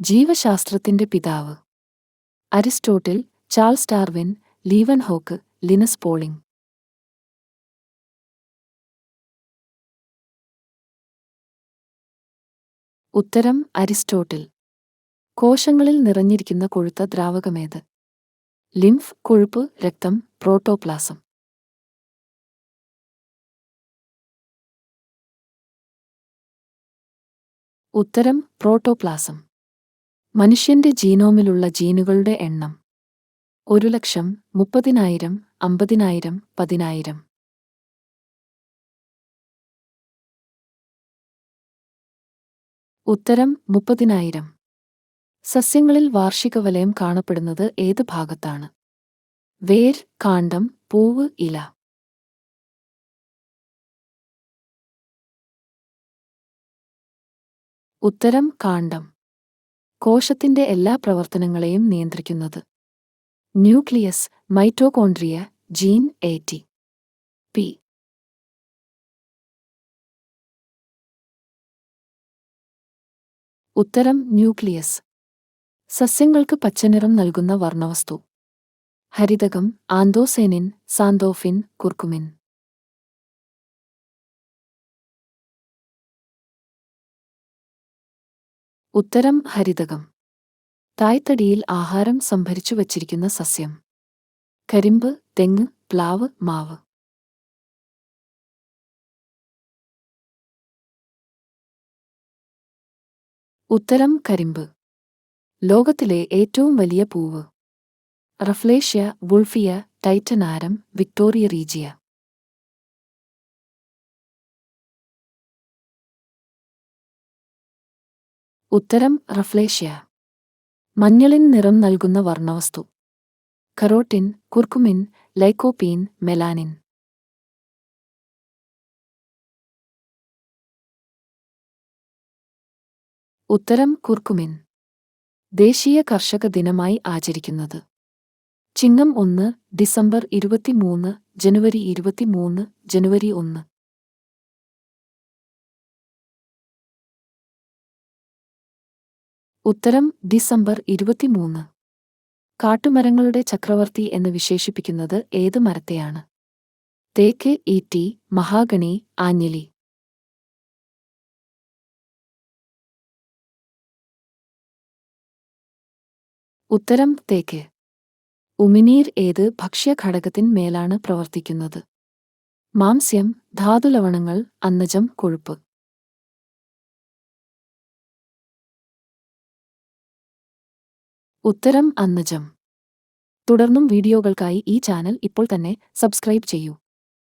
ജീവശാസ്ത്രത്തിന്റെ പിതാവ്. Aristotle Charles Darwin Leeuwenhoek Linus Pauling. ഉത്തരം Aristotle. കോശങ്ങളിൽ നിറഞ്ഞിരിക്കുന്ന കൊഴുത്ത ദ്രാവകമേത്. ലിംഫ് കൊഴുപ്പ് രക്തം പ്രോട്ടോപ്ലാസം. ഉത്തരം പ്രോട്ടോപ്ലാസം. മനുഷ്യന്റെ ജീനോമിലുള്ള ജീനുകളുടെ എണ്ണം ഒരു ലക്ഷം മുപ്പതിനായിരം അമ്പതിനായിരം പതിനായിരം. ഉത്തരം മുപ്പതിനായിരം. സസ്യങ്ങളിൽ വാർഷിക വലയം കാണപ്പെടുന്നത് ഏത് ഭാഗത്താണ്? വേർ കാണ്ടം പൂവ് ഇല. ഉത്തരം കാണ്ഡം. കോശത്തിന്റെ എല്ലാ പ്രവർത്തനങ്ങളെയും നിയന്ത്രിക്കുന്നത്. Nucleus mitochondria gene A T. P. ഉത്തരം ന്യൂക്ലിയസ്. സസ്യങ്ങൾക്ക് പച്ചനിറം നൽകുന്ന വർണവസ്തു. ഹരിതകം ആന്തോസേനിൻ സാന്തോഫിൻ കുർക്കുമിൻ. ഉത്തരം ഹരിതകം. തായ്തടിയിൽ ആഹാരം സംഭരിച്ചു വച്ചിരിക്കുന്ന സസ്യം. കരിമ്പ് തെങ്ങ് പ്ലാവ് മാവ്. ഉത്തരം കരിമ്പ്. ലോകത്തിലെ ഏറ്റവും വലിയ പൂവ്. Rafflesia Wolffia titan arum Victoria regia. ഉത്തരം റഫ്ലേഷ്യ. മഞ്ഞളിൻ നിറം നൽകുന്ന വർണവസ്തു. Carotene curcumin lycopene melanin. ഉത്തരം കുർക്കുമിൻ. ദേശീയ കർഷക ദിനമായി ആചരിക്കുന്നത്. ചിങ്ങം ഒന്ന് ഡിസംബർ ഇരുപത്തിമൂന്ന് ജനുവരി ഇരുപത്തിമൂന്ന് ജനുവരി ഒന്ന്. ഉത്തരം ഡിസംബർ ഇരുപത്തിമൂന്ന്. കാട്ടുമരങ്ങളുടെ ചക്രവർത്തി എന്ന് വിശേഷിപ്പിക്കുന്നത് ഏത് മരത്തെയാണ്? തേക്ക് ഈറ്റി മഹാഗണി ആഞ്ഞിലി. ഉത്തരം തേക്ക്. ഉമിനീർ ഏത് ഭക്ഷ്യഘടകത്തിൻ മേലാണ് പ്രവർത്തിക്കുന്നത്? മാംസ്യം ധാതുലവണങ്ങൾ അന്നജം കൊഴുപ്പ്. ഉത്തരം അന്നജം. തുടർന്നും വീഡിയോകൾക്കായി ഈ ചാനൽ ഇപ്പോൾ തന്നെ സബ്സ്ക്രൈബ് ചെയ്യൂ.